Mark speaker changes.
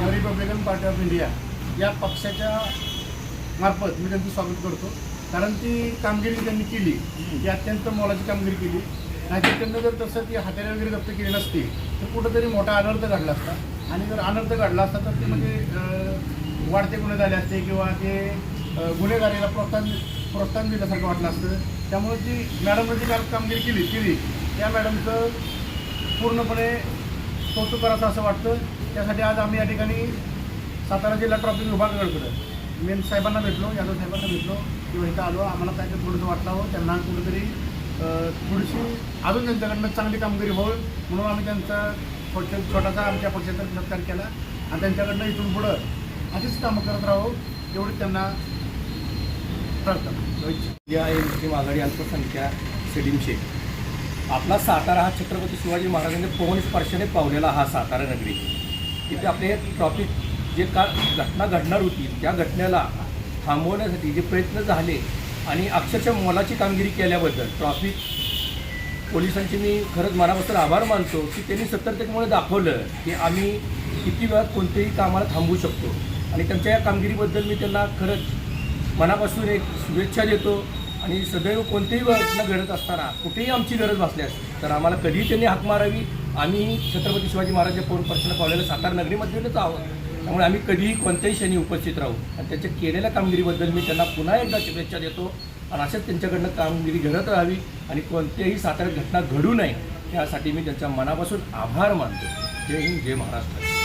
Speaker 1: Republican party of India या पक्षाच्या मार्फत मी त्यांचं स्वागत करतो. कारण ती कामगिरी त्यांनी केली ही अत्यंत मोलाची कामगिरी केली. नाहीतर त्यांना जर तसं ती हाताने वगैरे जप्त केली नसती तर कुठंतरी मोठा अनर्थ घडला असता. आणि जर अनर्थ घडला असता तर ते म्हणजे वाढते गुन्हे झाले असते किंवा ते गुन्हेगारीला प्रोत्साहन प्रोत्साहन दिल्यासारखं वाटलं असतं. त्यामुळे जी मॅडमनं जी काल कामगिरी केली केली त्या मॅडमचं पूर्णपणे कौतुक करायचं असं वाटतं. त्यासाठी आज आम्ही या ठिकाणी सातारा जिल्हा ट्रॉफिक विभागाकडे मेन साहेबांना भेटलो यादव साहेबांना भेटलो किंवा इथं आलो आम्हाला काय थोडंसं वाटलं हो त्यांना कुठेतरी थोडीशी अजून त्यांच्याकडनं चांगली कामगिरी होईल म्हणून आम्ही त्यांचा छोट्या छोटासा आमच्या पक्षाचा सत्कार केला आणि त्यांच्याकडनं इथून पुढं अशीच कामं करत राहू एवढी त्यांना प्रार्थना
Speaker 2: या मुस्लिम आघाडी अल्पसंख्या सलीम शेख. आपला सातारा हा छत्रपती शिवाजी महाराजांनी पवन स्पर्शाने पावलेला हा सातारा नगरी. तिथे आपले ट्रॉफिक जे का घटना घडणार होती त्या घटनेला थांबवण्यासाठी जे प्रयत्न झाले आणि अक्षरशः मोलाची कामगिरी केल्याबद्दल ट्रॉफिक पोलिसांचे मी खरंच मनापासून आभार मानतो की त्यांनी सतर्कतेमुळे दाखवलं की आम्ही किती वेळात कोणत्याही कामाला थांबवू शकतो. आणि त्यांच्या या कामगिरीबद्दल मी त्यांना खरंच मनापासून एक शुभेच्छा देतो. आणि सदैव कोणतीही घटना घडत असताना कुठेही आमची गरज भासल्यास तर आम्हाला कधीही त्यांनी हाक मारावी. आम्ही छत्रपती शिवाजी महाराजांच्या पौर प्रश्न पावलेल्या सातारा नगरीमधूनच आहोत. त्यामुळे आम्ही कधीही कोणत्याही क्षणी उपस्थित राहू. आणि त्याच्या केलेल्या कामगिरीबद्दल मी त्यांना पुन्हा एकदा शुभेच्छा देतो. आणि अशाच त्यांच्याकडनं कामगिरी घडत राहावी आणि कोणत्याही साताऱ्यात घटना घडू नये यासाठी मी त्यांच्या मनापासून आभार मानतो. जय हिंद जय महाराष्ट्र.